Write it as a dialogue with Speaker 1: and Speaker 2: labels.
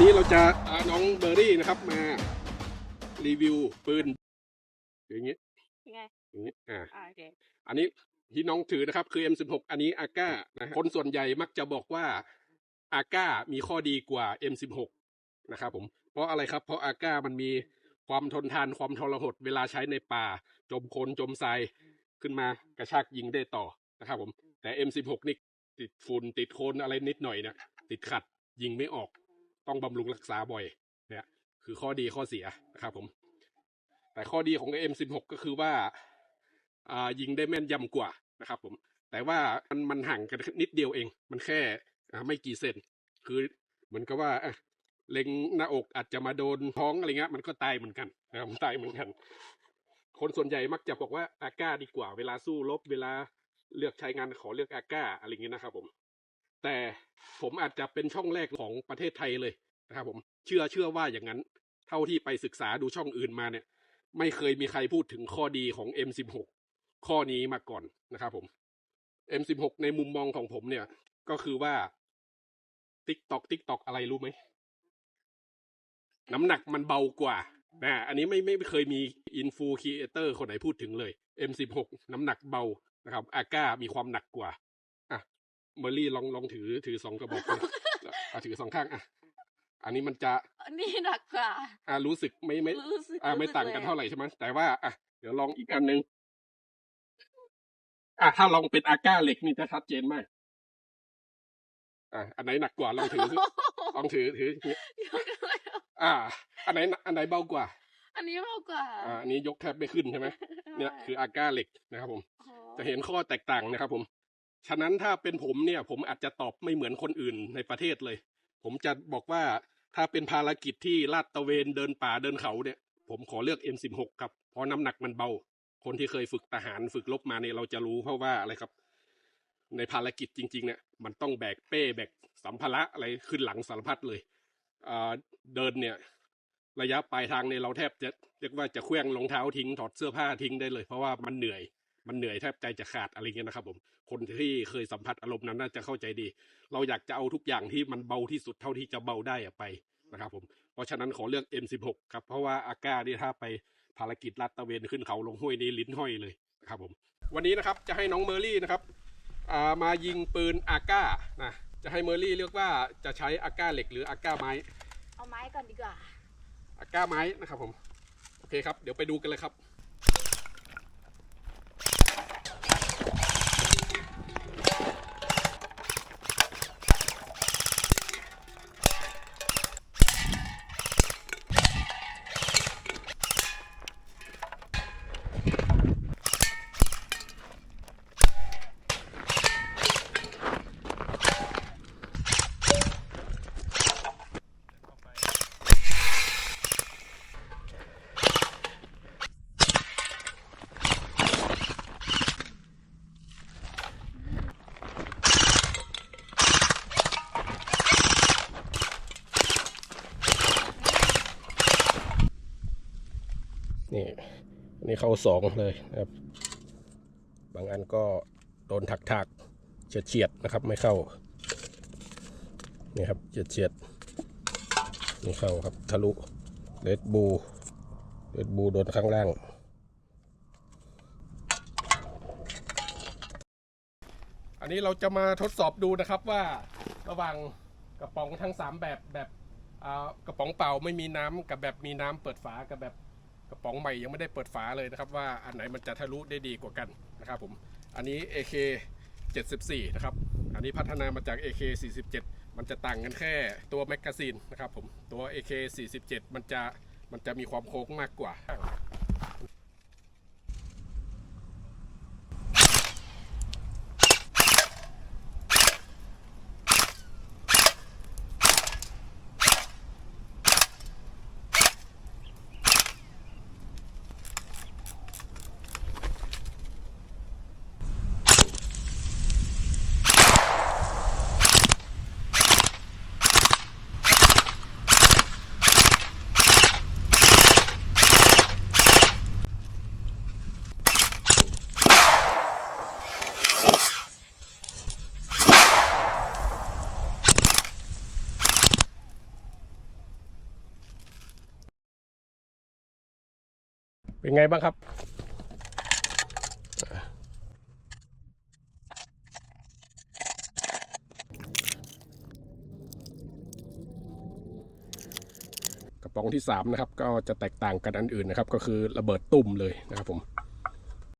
Speaker 1: นี้เราจะพาน้องเบอร์รี่นะครับมา รีวิวปืนอย่างนี้
Speaker 2: ยังไง
Speaker 1: อย่างนี้อ่า
Speaker 2: อ่าโอเค
Speaker 1: อันนี้ที่น้องถือนะครับ คือ M16 อันนี้อาก้านะฮะคนส่วนใหญ่มักจะบอกว่าอาก้ามีข้อดีกว่า M16 นะครับผมเพราะอะไรครับเพราะอาก้ามันมีความทนทานความทรหดเวลาใช้ในป่า จมโคลนจมทรายขึ้นมากระชากยิงได้ต่อนะครับผมแต่ M16 นี่ติดฝุ่นติดโคลนอะไรนิดหน่อยเนี่ยติดขัดยิงไม่ออก ต้องบำรุงรักษาบ่อย เนี่ย คือข้อดีข้อเสียนะครับผม แต่ข้อดีของ M16 ก็คือว่าอ่ายิงได้แม่นยำกว่านะครับ ผม แต่ว่ามันมันห่างกันนิดเดียวเอง มันแค่ไม่กี่เซนคือเหมือนกับว่าเล็งหน้าอกอาจจะมาโดนท้องอะไรเงี้ยมันก็ตายเหมือนกันนะครับตายเหมือนกัน คนส่วนใหญ่มักจะบอกว่าอาก้าดีกว่า เวลาสู้รบเวลาเลือกใช้งานขอเลือกอาก้าอะไรเงี้ยนะครับผม แต่ผมอาจจะเป็นช่องแรกของประเทศไทยเลยนะครับผมเชื่อเชื่อว่าอย่างนั้น เท่าที่ไปศึกษาดูช่องอื่นมาเนี่ย ไม่เคยมีใครพูดถึงข้อดีของ M16 ข้อนี้มาก่อนนะครับผม M16 ในมุมมองของผมเนี่ย ก็คือว่า TikTok TikTok อะไรรู้ไหม น้ำหนักมันเบากว่านะอันนี้ไม่ไม่เคยมีอินฟูครีเอเตอร์คนไหนพูดถึงเลย M16 น้ำหนักเบานะครับอาก้ามีความหนักกว่า เมอรี่ลองลองถือถือสองกระบอกกันอะถือสองข้างอะอันนี้มันจะ
Speaker 2: อันนี้หนักกว่า
Speaker 1: อะรู้สึกไม่ไม่
Speaker 2: รู้สึก
Speaker 1: อ่าไม่
Speaker 2: รู้สึ
Speaker 1: ต่างกัน
Speaker 2: ลย
Speaker 1: เท่าไหร่ใช่ไหมแต่ว่าอะเดี๋ยวลองอีกอันหนึ่งอะถ้าลองเป็นอาก้าเหล็กนี่จะชัดเจนมากอะอันไหนหนักกว่าลองถือสิลองถือถืออย่างนี้
Speaker 2: ยกเลย
Speaker 1: อ่า อันไหนอันไหนเบากว่า
Speaker 2: อันนี้มากกว่า
Speaker 1: อ่าอันนี้ยกแทบไม่ขึ้นใช่ไหมเนี่ยคืออาก้าเหล็กนะครับผม
Speaker 2: โอ้โห
Speaker 1: จะเห็นข้อแตกต่างนะครับผม ฉะนั้นถ้าเป็นผมเนี่ย ผมอาจจะตอบไม่เหมือนคนอื่นในประเทศเลย ผมจะบอกว่าถ้าเป็นภารกิจที่ลาดตระเวนเดินป่าเดินเขาเนี่ย ผมขอเลือก M16 ครับเพราะน้ำหนักมันเบา คนที่เคยฝึกทหารฝึกรบมาเนี่ยเราจะรู้เพราะว่าอะไรครับ ในภารกิจจริง ๆ เนี่ย มันต้องแบกเป้แบกสัมภาระอะไรขึ้นหลังสารพัดเลยเดินเนี่ย ระยะปลายทางเนี่ยเราแทบจะเรียกว่าจะเคลื่องรองเท้าทิ้งถอดเสื้อผ้าทิ้งได้เลย เพราะว่ามันเหนื่อย มันเหนื่อยแทบใจจะขาดอะไรเงี้ยนะครับ ผม คนที่เคยสัมผัสอารมณ์นั้นน่าจะเข้าใจดี เราอยากจะเอาทุกอย่างที่มันเบาที่สุดเท่าที่จะเบาได้อะไปนะครับผมเพราะฉะนั้นขอเลือก M16 ครับ เพราะว่าอาก้านี่ถ้าไปภารกิจลาดตระเวนขึ้นเขาลงห้วยนี่ลิ้นห้อยเลยนะครับผม วันนี้นะครับจะให้น้องเมอรี่นะครับอ่ามายิงปืนอาก้านะจะให้เมอรี่เลือกว่าจะใช้อาก้าเหล็กหรืออาก้าไม้
Speaker 2: เอาไม้ก่อนดีกว่า
Speaker 1: อาก้าไม้นะครับผม โอเคครับ เดี๋ยวไปดูกันเลยครับ นี่อันนี่เข้าสองเลยนะครับ บางอันก็โดนถักถักเฉียดเฉียดๆนะครับ ไม่เข้า นี่ครับเฉียดเฉียดๆไม่เข้าครับทะลุเลดบูเลดบูโดนข้างล่างอันนี้เราจะมาทดสอบดูนะครับว่าระหว่างกระป๋องทั้งสามแบบแบบกระป๋องเปล่าไม่มีน้ำกับแบบมีน้ำเปิดฝากับแบบ กระป๋องใหม่ยังไม่ได้เปิดฝาเลยนะครับ ว่าอันไหนมันจะทะลุได้ดีกว่ากันนะครับผมอันนี้ AK 74 นะครับ อันนี้พัฒนามาจาก AK 47 มันจะต่างกันแค่ตัวแมกกาซีนนะครับผมตัว AK 47 มันจะมันจะมีความโค้งมากกว่า เป็นไงบ้างครับ กระป๋องที่ 3 นะครับ ก็จะแตกต่างกันอันอื่นนะครับ ก็คือระเบิดตุ่มเลยนะครับผม